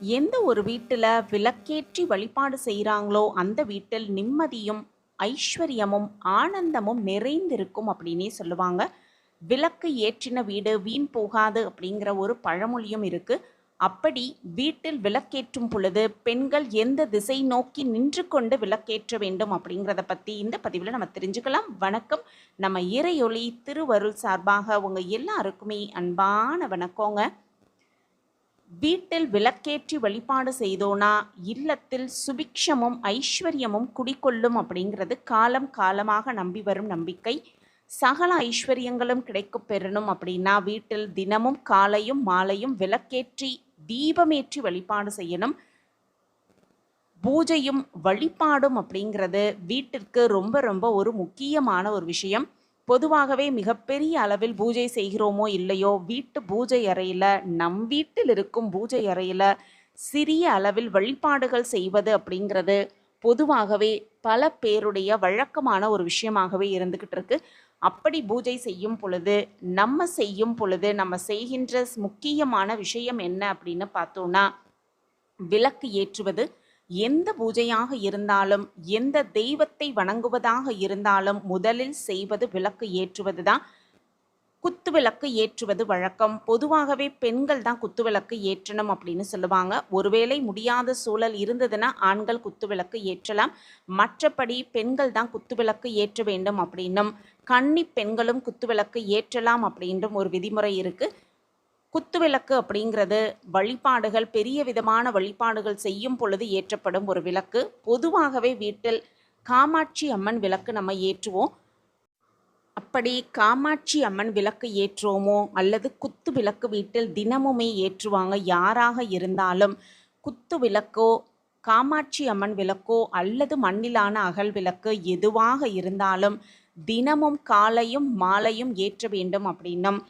எந்த ஒரு வீட்டில் விளக்கேற்றி வழிபாடு செய்கிறாங்களோ அந்த வீட்டில் நிம்மதியும் ஐஸ்வர்யமும் ஆனந்தமும் நிறைந்திருக்கும் அப்படின்னே சொல்லுவாங்க. விளக்கு ஏற்றின வீடு வீண் போகாது அப்படிங்கிற ஒரு பழமொழியும் இருக்குது அப்படி வீட்டில் விளக்கேற்றும் பொழுது பெண்கள் எந்த திசை நோக்கி நின்று கொண்டு விளக்கேற்ற வேண்டும் அப்படிங்கிறத பற்றி இந்த பதிவில் நம்ம தெரிஞ்சுக்கலாம். வணக்கம். நம்ம இறையொளி திருவருள் சார்பாக உங்கள் எல்லாருக்குமே அன்பான வணக்கங்க. வீட்டில் விளக்கேற்றி வழிபாடு செய்தோனா இல்லத்தில் சுபிக்ஷமும் ஐஸ்வர்யமும் குடிக்கொள்ளும் அப்படிங்கிறது காலம் காலமாக நம்பி வரும் நம்பிக்கை. சகல ஐஸ்வர்யங்களும் கிடைக்கப் பெறணும் அப்படின்னா வீட்டில் தினமும் காலையும் மாலையும் விளக்கேற்றி தீபமேற்றி வழிபாடு செய்யணும். பூஜையும் வழிபாடும் அப்படிங்கிறது வீட்டிற்கு ரொம்ப ரொம்ப ஒரு முக்கியமான ஒரு விஷயம். பொதுவாகவே மிகப்பெரிய அளவில் பூஜை செய்கிறோமோ இல்லையோ வீட்டு பூஜை அறையில் நம் வீட்டில் இருக்கும் பூஜை அறையில் சிறிய அளவில் வழிபாடுகள் செய்வது அப்படிங்கிறது பொதுவாகவே பல பேருடைய வழக்கமான ஒரு விஷயமாகவே இருந்துக்கிட்டு இருக்கு. அப்படி பூஜை செய்யும் பொழுது நம்ம செய்யும் பொழுது நம்ம செய்கின்ற முக்கியமான விஷயம் என்ன அப்படின்னு பார்த்தோன்னா விளக்கு ஏற்றுவது எந்த பூஜையாக இருந்தாலும் எந்த தெய்வத்தை வணங்குவதாக இருந்தாலும் முதலில் செய்வது விளக்கு ஏற்றுவது தான் குத்து விளக்கு ஏற்றுவது வழக்கம். பொதுவாகவே பெண்கள் தான் குத்து விளக்கு ஏற்றணும் அப்படின்னு சொல்லுவாங்க. ஒருவேளை முடியாத சூழல் இருந்ததுன்னா ஆண்கள் குத்து விளக்கு ஏற்றலாம். மற்றபடி பெண்கள் தான் குத்து விளக்கு ஏற்ற வேண்டும் அப்படின்னும். கன்னி பெண்களும் குத்து விளக்கு ஏற்றலாம் அப்படின்றும் ஒரு விதிமுறை இருக்குது குத்துவிளக்கு அப்படிங்கிறது வழிபாடுகள் பெரிய விதமான வழிபாடுகள் செய்யும் பொழுது ஏற்றப்படும் ஒரு விளக்கு. பொதுவாகவே வீட்டில் காமாட்சி அம்மன் விளக்கு நம்ம ஏற்றுவோம். அப்படி காமாட்சி அம்மன் விளக்கு ஏற்றுவோமோ அல்லது குத்து விளக்கு வீட்டில் தினமுமே ஏற்றுவாங்க யாராக இருந்தாலும் குத்து விளக்கோ காமாட்சி அம்மன் விளக்கோ அல்லது மண்ணிலான அகல் விளக்கு எதுவாக இருந்தாலும் தினமும் காலையும் மாலையும் ஏற்ற வேண்டும் அப்படின்னும்